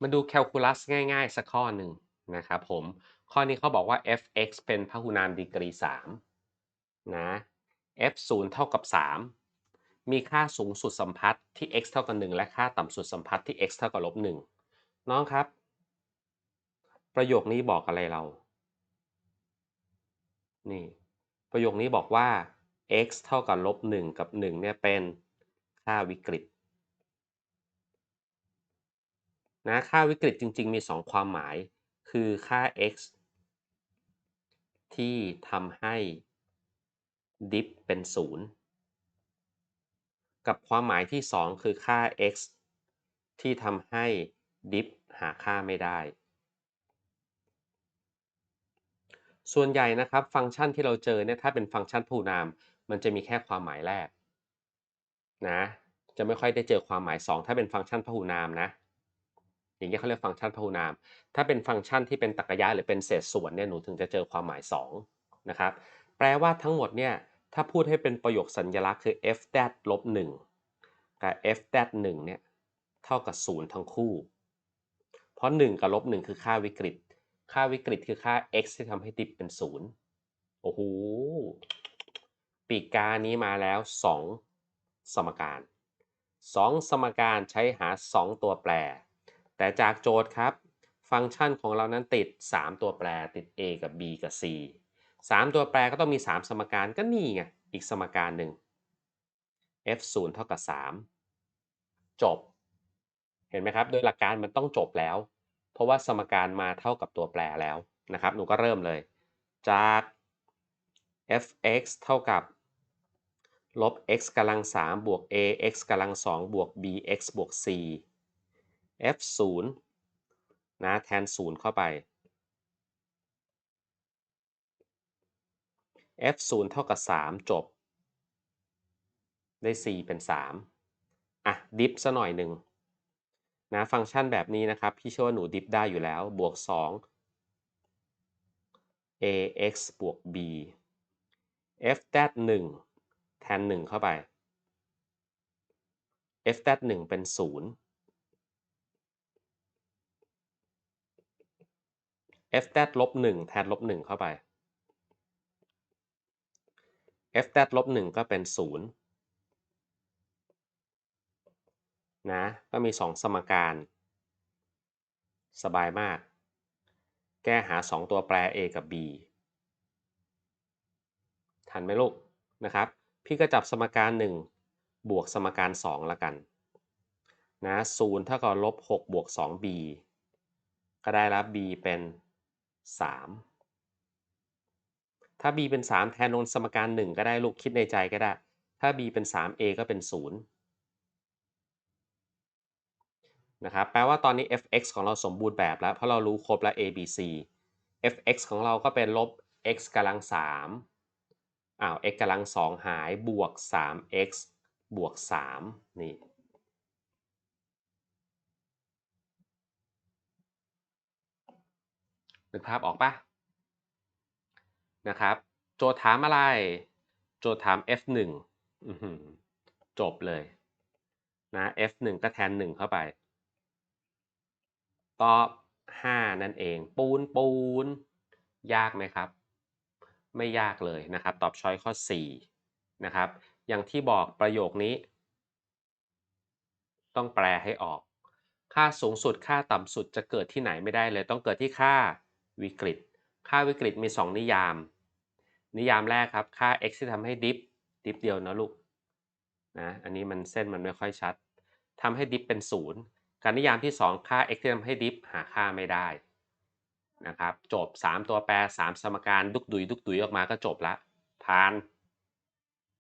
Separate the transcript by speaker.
Speaker 1: มาดูแคลคูลัสง่ายๆ สักข้อหนึ่งนะครับผม ข้อนี้เขาบอกว่า f(x) เป็นพหุนามดีกรี 3 นะ f 0เท่ากับ 3 มีค่าสูงสุดสัมพัทธ์ที่ x เท่ากับ 1 และค่าต่ำสุดสัมพัทธ์ที่ x เท่ากับลบ1น้องครับ ประโยคนี้บอกอะไรเรา นี่ ประโยคนี้บอกว่า x เท่ากับลบ1กับ 1 เนี่ยเป็นค่าวิกฤต นะค่าวิกฤตจริง ๆ มี 2 ความหมาย คือค่า x ที่ทำให้ดิฟเป็น 0 กับความหมายที่ 2 คือค่า x ที่ทำให้ดิฟหาค่าไม่ได้ ส่วนใหญ่นะครับฟังก์ชันที่เราเจอเนี่ยถ้าเป็นฟังก์ชันพูนาม มันจะมีแค่ความหมายแรกนะจะไม่ค่อยได้เจอความหมาย 2 ถ้าเป็นฟังก์ชันพหูนามนะ อย่างเงี้ยเขาเรียกฟังก์ชันพหูนาม ถ้าเป็นฟังก์ชันที่เป็นตรรกะยะหรือเป็นเศษส่วนเนี่ยหนูถึงจะเจอความหมาย2นะครับแปลว่าทั้งหมดเนี่ยถ้าพูดให้เป็นประโยคสัญลักษณ์คือ f d a t ลบ1กับ f d a t 1เนี่ยเท่ากับ 0 ทั้งคู่ เพราะ 1 กับลบ1คือค่าวิกฤต ค่าวิกฤตคือค่า x ที่ทำให้ดิบเป็น 0 โอ้โห ปีกกานี้มาแล้ว 2 สมการ 2 สมการใช้หา 2 ตัวแปร แต่จากโจทย์ครับ ฟังก์ชันของเรานั้นติด 3 ตัวแปรติด a กับ b กับ c 3 ตัวแปรก็ต้องมี 3 สมการก็นี่ไง อีกสมการหนึ่ง f 0เท่ากับ 3 จบ เห็นไหมครับ โดยหลักการมันต้องจบแล้ว เพราะว่าสมการมาเท่ากับตัวแปรแล้วนะครับ หนูก็เริ่มเลย จาก f(x) เท่ากับ ลบ x กำลัง3บวก a x กำลัง2บวก b x บวก c f 0นะแทน 0 เข้าไป f 0เท่ากับ 3 จบ ได้ 4 เป็น 3 อะ ดิฟซะหน่อยหนึ่งนะฟังก์ชันแบบนี้นะครับ พี่เชื่อว่าหนูดิฟได้อยู่แล้ว บวก 2 ax บวก b f แ a t 1แทน 1 เข้าไป f แ a t 1เป็น 0 f แ a t ลบ1แทนลบ1เข้าไป f แ a t ลบ1ก็เป็น0นะก็มี 2 สมการ สบายมาก แก้หา 2 ตัวแปร a กับ b ทันไหมลูกนะครับ พี่ก็จับสมการ 1 บวกสมการ 2 ละกันนะ0เท่ากับลบ6บวก 2b ก็ได้รับ b เป็น 3 ถ้า b เป็น 3 แทนลงสมการ 1 ก็ได้ลูกคิดในใจก็ได้ ถ้า b เป็น 3 a ก็เป็น 0 นะครับ แปลว่าตอนนี้ f(x) ของเราสมบูรณ์แบบแล้ว เพราะเรารู้ครบแล้ว a b c f(x) ของเราก็เป็นลบ x กำลัง3อ้าว x กำลัง2หายบวก 3x บวก 3 นี่ นึกภาพออกปะนะครับ โจทย์ถามอะไร โจทย์ถาม f1 จบเลยนะ f1 ก็แทน 1 เข้าไป ตอบ 5 นั่นเอง ปูนปูน ยากไหมครับ ไม่ยากเลยนะครับ ตอบช้อยข้อ 4 นะครับ อย่างที่บอกประโยคนี้ ต้องแปลให้ออก ค่าสูงสุดค่าต่ำสุดจะเกิดที่ไหนไม่ได้เลย ต้องเกิดที่ค่า วิกฤต ค่าวิกฤตมี 2 นิยาม นิยามแรกครับ ค่า x ที่ทำให้ดิฟดิฟเดียวนะลูกนะ อันนี้มันเส้นมันไม่ค่อยชัดทำให้ดิฟเป็น 0 การนิยามที่ 2 ค่า x ที่ทำให้ดิฟหาค่าไม่ได้นะครับ จบ 3 ตัวแปร 3 สมการดุกดุยดุกดุยออกมาก็จบละผ่าน